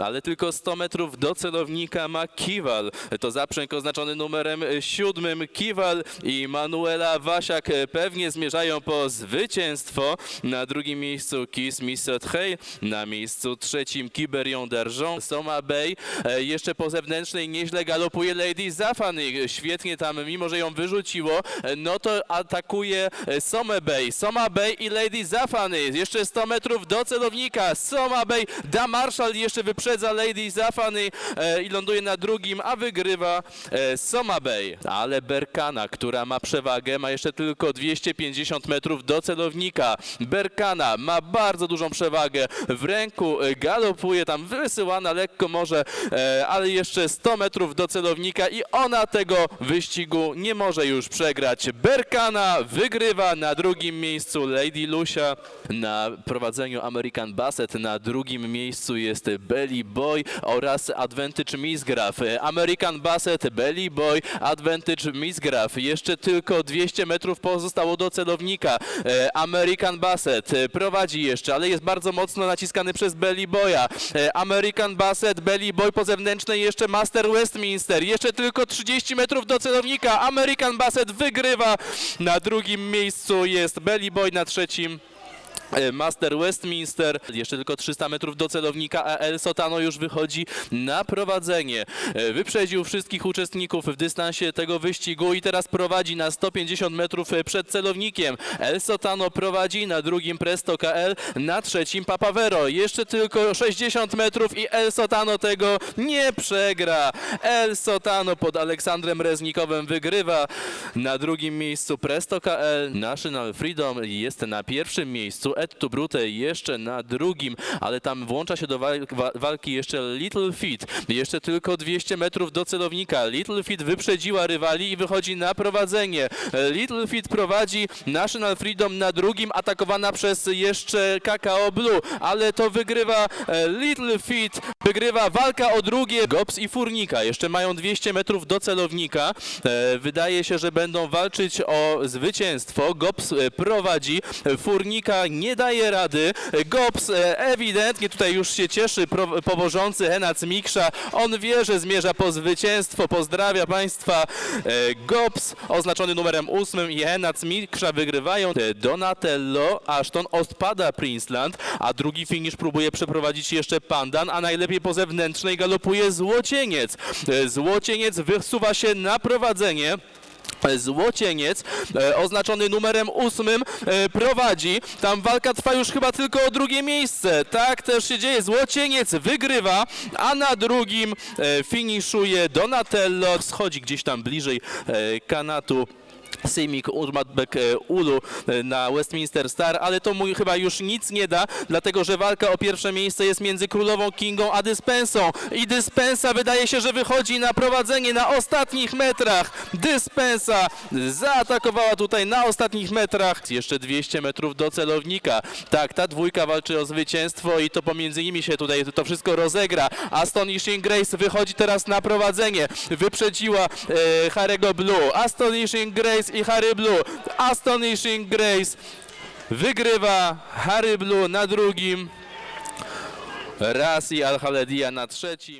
ale tylko 100 metrów do celownika ma Kiwal. To zaprzęg oznaczony numerem siódmym. Kiwal i Manuela Wasiak pewnie zmierzają po zwycięstwo. Na drugim miejscu Kiss Missot Hey, na miejscu trzecim Kiberion Darjon, Soma Bay. E, Jeszcze po zewnętrznej nieźle galopuje Lady Zafany. Świetnie tam, mimo że ją wyrzuciło, e, no to atakuje e, Soma Bay. Soma Bay i Lady Zafany. Jeszcze 100 metrów do celownika. Soma Bay, Da Marshall jeszcze wyprzedza Lady Zafany e, i ląduje na drugim, a wygrywa e, Soma Bay. Ale Berkana, która ma przewagę, ma jeszcze tylko 250 metrów do celownika. Berkana ma bardzo dużą przewagę. W ręku e, galopuje tam wysyłana lekko może, ale jeszcze 100 metrów do celownika i ona tego wyścigu nie może już przegrać. Berkana wygrywa na drugim miejscu Lady Lucia na prowadzeniu American Basset. Na drugim miejscu jest Belly Boy oraz Advantage Misgraf. American Basset, Belly Boy, Advantage Misgraf. Jeszcze tylko 200 metrów pozostało do celownika. E, American Basset prowadzi jeszcze, ale jest bardzo mocno naciskany przez Belly Boya. E, American Basset, Belly Boy po zewnętrznej jeszcze Master Westminster. Jeszcze tylko 30 metrów do celownika. American Basset wygrywa. Na drugim miejscu jest Belly Boy, na trzecim Master Westminster, jeszcze tylko 300 metrów do celownika, a El Sotano już wychodzi na prowadzenie. E, Wyprzedził wszystkich uczestników w dystansie tego wyścigu i teraz prowadzi na 150 metrów e, przed celownikiem. El Sotano prowadzi na drugim Presto KL, na trzecim Papavero. Jeszcze tylko 60 metrów i El Sotano tego nie przegra. El Sotano pod Aleksandrem Reznikowem wygrywa. Na drugim miejscu Presto KL, National Freedom jest na pierwszym miejscu. Ed to Brute jeszcze na drugim, ale tam włącza się do wal- wa- walki jeszcze Little Feet. Jeszcze tylko 200 metrów do celownika. Little Feet wyprzedziła rywali i wychodzi na prowadzenie. Little Feet prowadzi National Freedom na drugim, atakowana przez jeszcze Kakao Blue, ale to wygrywa e, Little Feet, wygrywa walka o drugie. Gops i Furnika jeszcze mają 200 metrów do celownika. E, Wydaje się, że będą walczyć o zwycięstwo. Gops e, prowadzi, Furnika nie daje rady. Gops e, ewidentnie tutaj już się cieszy, powożący Henac Miksza. On wie, że zmierza po zwycięstwo. Pozdrawia Państwa. E, Gops oznaczony numerem ósmym i Henac Miksza wygrywają. E, Donatello, Ashton odpada Princeland, a drugi finish próbuje przeprowadzić jeszcze Pandan, a najlepiej po zewnętrznej galopuje Złocieniec. Złocieniec wysuwa się na prowadzenie. Złocieniec, e, oznaczony numerem ósmym, e, prowadzi. Tam walka trwa już chyba tylko o drugie miejsce. Tak też się dzieje. Złocieniec wygrywa, a na drugim e, finiszuje Donatello. Schodzi gdzieś tam bliżej kanatu. Sejmik Urmatbek e, Ulu e, na Westminster Star, ale to mu chyba już nic nie da, dlatego że walka o pierwsze miejsce jest między Królową Kingą a Dyspensą i Dyspensa wydaje się, że wychodzi na prowadzenie na ostatnich metrach. Dyspensa zaatakowała tutaj na ostatnich metrach. Jeszcze 200 metrów do celownika. Tak, ta dwójka walczy o zwycięstwo i to pomiędzy nimi się tutaj to wszystko rozegra. Astonishing Grace wychodzi teraz na prowadzenie. Wyprzedziła e, Harry'ego Blue. Astonishing Grace i Harry Blue. Astonishing Grace wygrywa Harry Blue na drugim. Rasi Al-Haledia na trzecim.